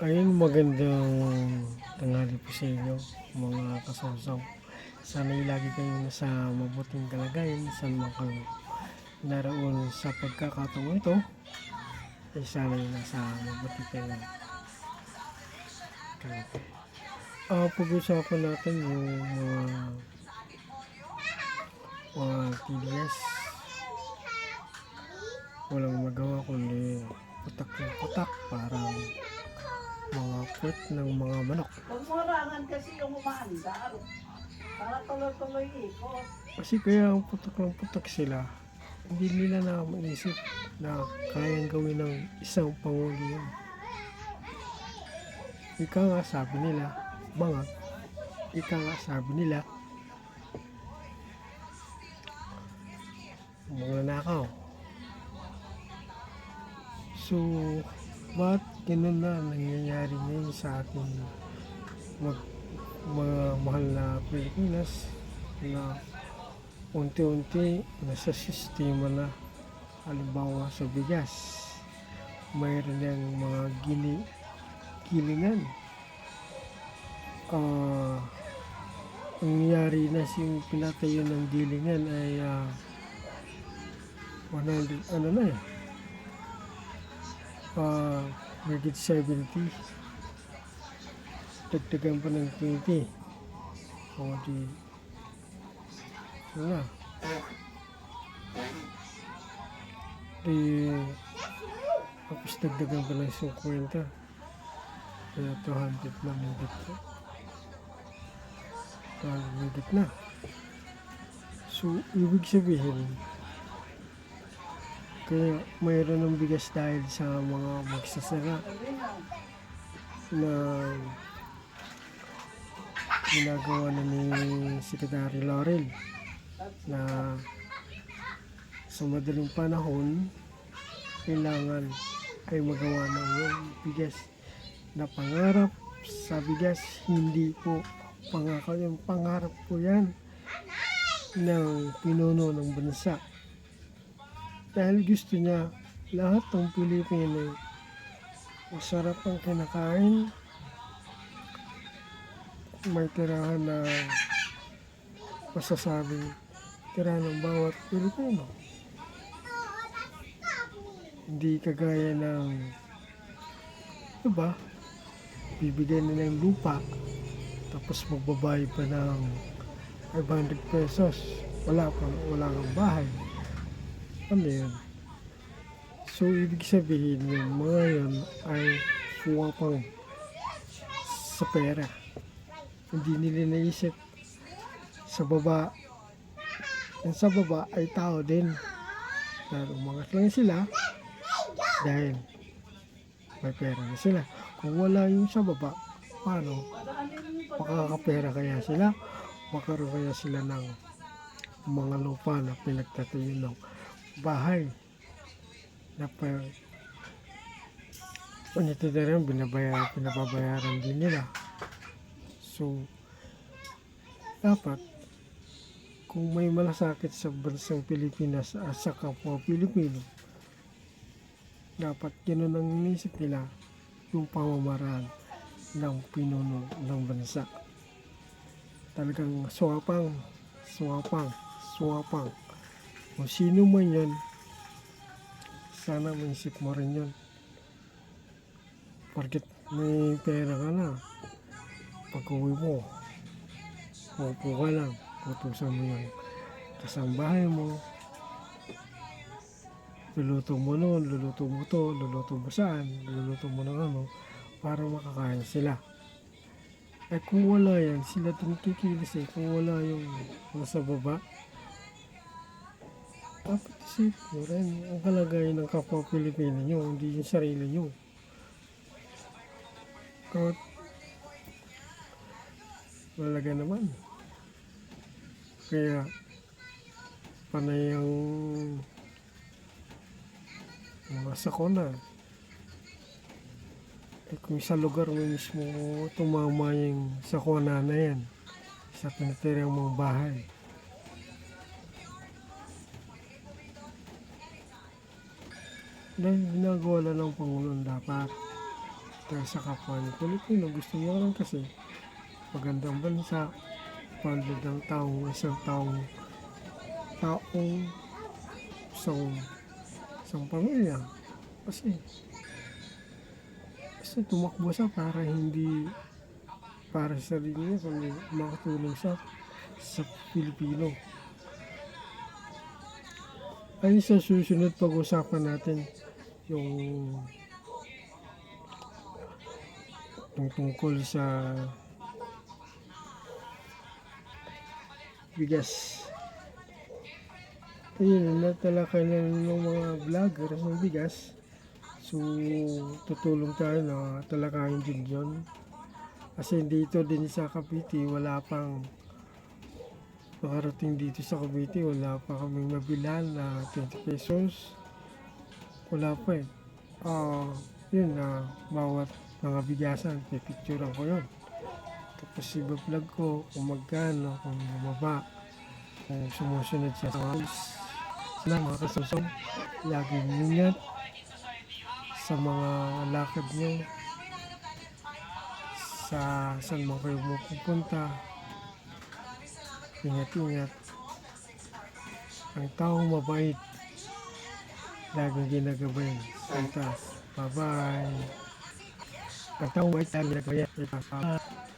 Ayun, magandang tanghali po sa inyo, mga kasawsaw. Sana lagi kayong nasa mabuting kalagayan, saan man kayo naroon sa pagkakataon ito, ay sana nasa mabuting kayong kalagayan. Ah, pag-usapan natin yung mga mga TDS. Walang magawa kundi putak ng putak, parang mga puwet ng mga manok. Huwag mo kasi yung umaandar. Para tuloy-tuloy ikot. Kasi kaya ang putak ng putak sila, hindi nila na maisip na kayang gawin ng isang pangulo yun. Ika nga sabi nila, mga, ika nga sabi nila, mga nakaw. So, ba't ganun na nangyayari ngayon sa ating mag, mga mahal na Pilipinas na unti-unti nasa sistema na. Halimbawa sa bigas mayroon ng mga gili gilingan. Ah ang nangyari na si pinatayo ng gilingan ay ah, 100 ano na eh? Ah higit 70 dagdagan pa ng 20 o di. Wala. Di tapos dagdagan pa ng 50 kaya 200 na higit na. Ah, higit na. So ibig sabihin kaya mayroon ng bigas dahil sa mga magsasara na ginagawa na ni Secretary Laurel na sa madaling panahon kailangan ay magawa ng bigas na pangarap sa bigas. Hindi po pangako yung pangarap po yan ng pinuno ng bansa dahil gusto niya lahat ng Pilipino. Masarap ang kinakain. May tirahan na masasabing tirahan ng bawat Pilipino. Hindi kagaya ng diba bibigyan nila ng lupa tapos magbabayad pa ng 500 pesos. Wala pa wala kang bahay ano yun so ibig sabihin yung mga yun ay suwapang sa pera hindi nila naisip sa baba yung sa baba ay tao din. Dahil umangat lang sila. Dahil may pera na sila. Kung wala yung sa baba paano? Makakapera kaya sila? Makaroon kaya sila ng mga lupa na pinagtatayo ng bahay na pa Unito na rin, binabayaran, pinababayaran din nila. So, dapat, kung may malasakit sa bansang Pilipinas at sa kapwa Pilipino, dapat ganun ang inisip nila yung pamamaraan ng pinuno ng bansa. Talagang swapang, swapang, swapang. Kung sino man yan, sana maisip mo rin yun. Porket may pera ka na, pag uwi mo, upo ka lang, utusan mo yung kasambahay mo, luluto mo nun, luluto mo to, luluto mo saan, luluto mo ng ano, para makakain sila. Eh kung wala yan, sila din kikilis eh. Kung wala yung nasa baba, dapat isip mo rin ang kalagayan ng kapwa Pilipino nyo, hindi yung sarili nyo. Kahit malaga naman. Kaya panay ang mga sakona. Eh, kung sa lugar mo mismo tumama yung sakona na yan sa pinatirang mong bahay. Dahil ginagawa ng Pangulong dapat dahil sa kapwa ni Pilipino. Gusto niya lang kasi magandang bansa, pandad ng taong isang taong taong isang isang pamilya. Kasi kasi tumakbo siya para hindi para sa sarili niya kundi makatulong siya sa Pilipino. Ay sa susunod pag-usapan natin yung yung tungkol sa bigas. Ayun, natalakay na ng mga vlogger ng bigas. So, tutulong tayo na talakayin din yun. Kasi dito din sa Cavite, wala pang makarating dito sa Cavite, wala pa kaming mabilan na 20 pesos. Wala pa eh. Ah, yun na bawat mga bigasan, pipicturean ko yun. Tapos iba-vlog ko kung magkano, kung bumaba, kung sumusunod siya sa rules. Sana mga kasusong, laging ingat sa mga lakad nyo, sa saan man kayo pupunta. Ingat-ingat. Ang taong mabait, laging ginagabay sa itaas. Bye-bye. Ang mabait, laging ginagabay sa itaas. Bye-bye.